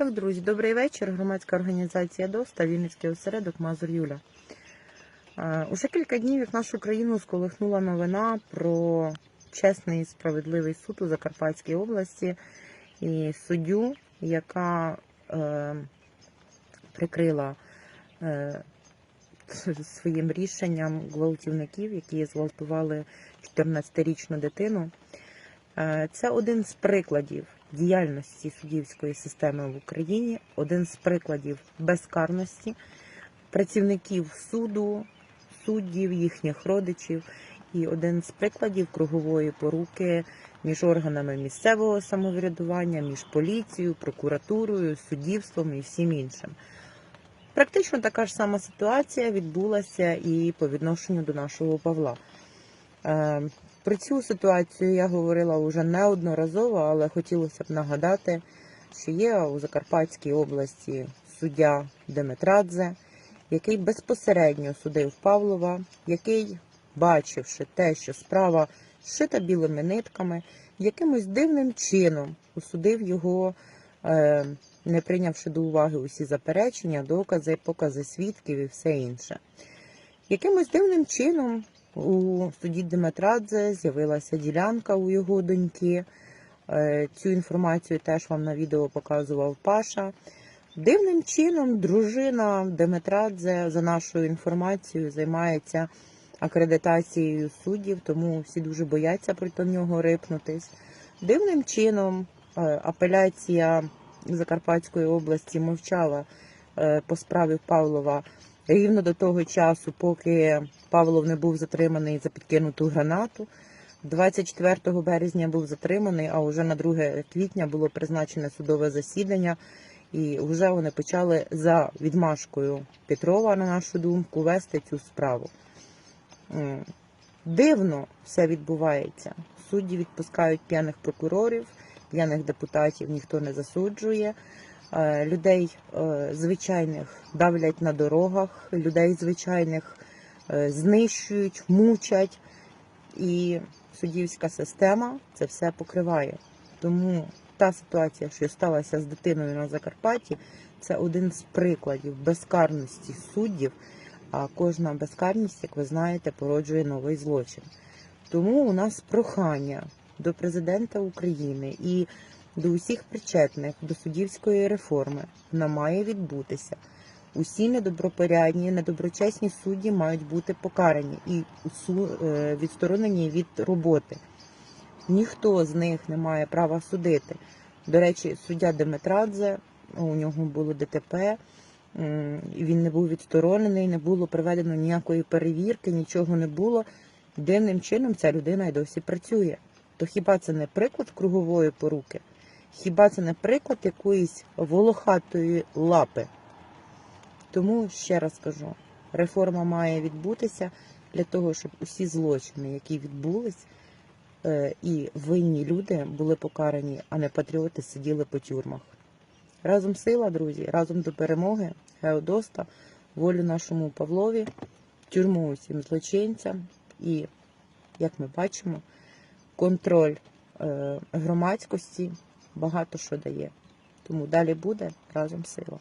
Так, друзі, добрий вечір. Громадська організація ДОСТА, Вінницький осередок Мазур Юля. Е, Уже кілька днів як нашу країну сколихнула новина про чесний і справедливий суд у Закарпатській області і суддю, яка е, прикрила е, своїм рішенням гвалтівників, які зґвалтували 14-річну дитину. Е, Це один з прикладів діяльності суддівської системи в Україні, один з прикладів безкарності працівників суду, суддів, їхніх родичів, і один з прикладів кругової поруки між органами місцевого самоврядування, між поліцією, прокуратурою, суддівством і всім іншим. Практично така ж сама ситуація відбулася і по відношенню до нашого Павла. Про цю ситуацію я говорила вже неодноразово, але хотілося б нагадати, що є у Закарпатській області суддя Деметрадзе, який безпосередньо судив Павлова, який, бачивши те, що справа шита білими нитками, якимось дивним чином осудив його, е, не прийнявши до уваги усі заперечення, докази, покази свідків і все інше. Якимось дивним чином у суді Деметрадзе з'явилася ділянка у його доньки. Е, Цю інформацію теж вам на відео показував Паша. Дивним чином дружина Деметрадзе, за нашою інформацією, займається акредитацією суддів, тому всі дуже бояться проти нього рипнутись. Дивним чином е, апеляція Закарпатської області мовчала е, по справі Павлова рівно до того часу, поки Павлов не був затриманий за підкинуту гранату. 24 березня був затриманий, а вже на 2 квітня було призначене судове засідання, і вже вони почали за відмашкою Петрова, на нашу думку, вести цю справу. Дивно все відбувається. Судді відпускають п'яних прокурорів, п'яних депутатів ніхто не засуджує. Е, Людей е, звичайних давлять на дорогах, людей звичайних е, знищують, мучать. І суддівська система це все покриває. Тому та ситуація, що сталася з дитиною на Закарпатті, це один з прикладів безкарності суддів. А кожна безкарність, як ви знаєте, породжує новий злочин. Тому у нас прохання до президента України і до усіх причетних до суддівської реформи вона має відбутися. Усі недобропорядні, недоброчесні судді мають бути покарані і е, відсторонені від роботи. Ніхто з них не має права судити. До речі, суддя Деметрадзе, у нього було ДТП, він не був відсторонений, не було проведено ніякої перевірки, нічого не було. Дивним чином ця людина й досі працює. То хіба це не приклад кругової поруки? Хіба це не приклад якоїсь волохатої лапи? Тому ще раз кажу, реформа має відбутися для того, щоб усі злочини, які відбулись, е, і винні люди були покарані, а не патріоти сиділи по тюрмах. Разом сила, друзі, разом до перемоги, Геодоста, волю нашому Павлові, тюрму усім злочинцям і, як ми бачимо, контроль е, громадськості багато що дає. Тому далі буде разом сила.